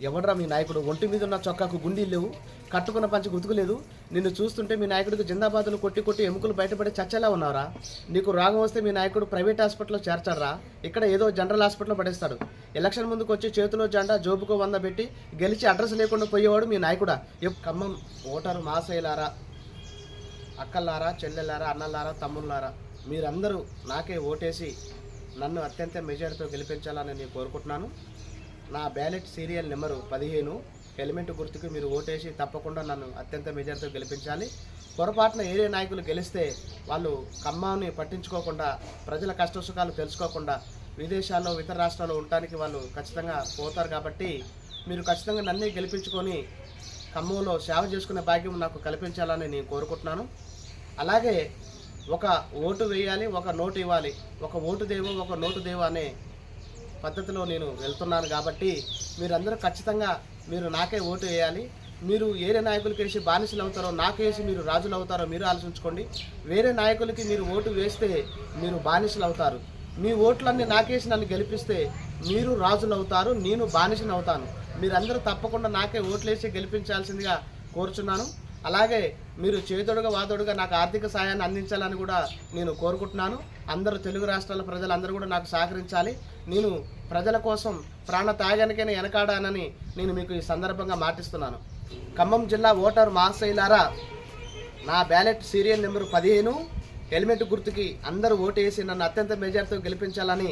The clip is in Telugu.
ఎవడరా మీ నాయకుడు? ఒంటి మీద ఉన్న చొక్కాకు గుండీలు లేవు కట్టుకున్న పంచి గుర్తుకులేదు నిన్ను చూస్తుంటే మీ నాయకుడికి జిందాబాదులు కొట్టి కొట్టి ఎముకలు బయటపడి చచ్చేలా ఉన్నారా నీకు రాగం వస్తే మీ నాయకుడు ప్రైవేట్ హాస్పిటల్లో చేర్చారా ఇక్కడ ఏదో జనరల్ హాస్పిటల్లో పడేస్తాడు. ఎలక్షన్ ముందుకు వచ్చి చేతిలో జెండా జోబుకో వంద పెట్టి గెలిచి అడ్రస్ లేకుండా పోయేవాడు మీ నాయకుడా? ఖమ్మం ఓటరు మాసైలారా అక్కలారా చెల్లెలారా అన్నల్లారా తమ్ముళ్ళారా మీరందరూ నాకే ఓటేసి నన్ను అత్యంత మెజారిటీతో గెలిపించాలని నేను కోరుకుంటున్నాను. నా బ్యాలెట్ సీరియల్ నెంబరు పదిహేను. హెల్మెట్ గుర్తుకు మీరు ఓటేసి తప్పకుండా నన్ను అత్యంత మెజారిటీతో గెలిపించాలి. పొరపాటున ఏరియా నాయకులు గెలిస్తే వాళ్ళు ఖమ్మాన్ని పట్టించుకోకుండా ప్రజల కష్టసుఖాలు తెలుసుకోకుండా విదేశాల్లో ఇతర రాష్ట్రాల్లో ఉండటానికి వాళ్ళు ఖచ్చితంగా పోతారు కాబట్టి మీరు ఖచ్చితంగా నన్నే గెలిపించుకొని ఖమ్మంలో సేవ చేసుకునే భాగ్యం నాకు కల్పించాలని నేను కోరుకుంటున్నాను. అలాగే ఒక ఓటు వేయాలి ఒక నోటు ఇవ్వాలి. ఒక ఓటు దేవు ఒక నోటు దేవు అనే పద్ధతిలో నేను వెళ్తున్నాను కాబట్టి మీరందరూ ఖచ్చితంగా మీరు నాకే ఓటు వేయాలి. మీరు ఏరే నాయకులకి వేసి బానిసలు అవుతారో నాకేసి మీరు రాజులు అవుతారో మీరు ఆలోచించుకోండి. వేరే నాయకులకి మీరు ఓటు వేస్తే మీరు బానిసలు అవుతారు. మీ ఓట్లన్నీ నాకేసి నన్ను గెలిపిస్తే మీరు రాజులు అవుతారు నేను బానిసను అవుతాను. మీరందరూ తప్పకుండా నాకే ఓట్లేసి గెలిపించాల్సిందిగా కోరుచున్నాను. అలాగే మీరు చేదోడుగా వాదోడుగా నాకు ఆర్థిక సాయాన్ని అందించాలని కూడా నేను కోరుకుంటున్నాను. అందరూ తెలుగు రాష్ట్రాల ప్రజలందరూ కూడా నాకు సహకరించాలి. నేను ప్రజల కోసం ప్రాణ త్యాగానికైనా వెనకాడానని నేను మీకు ఈ సందర్భంగా మాటిస్తున్నాను. ఖమ్మం జిల్లా ఓటర్ మహాశైలారా నా బ్యాలెట్ సీరియల్ నెంబర్ పదిహేను. హెల్మెట్ గుర్తుకి అందరూ ఓటు వేసి నన్ను అత్యంత మెజార్టీతో గెలిపించాలని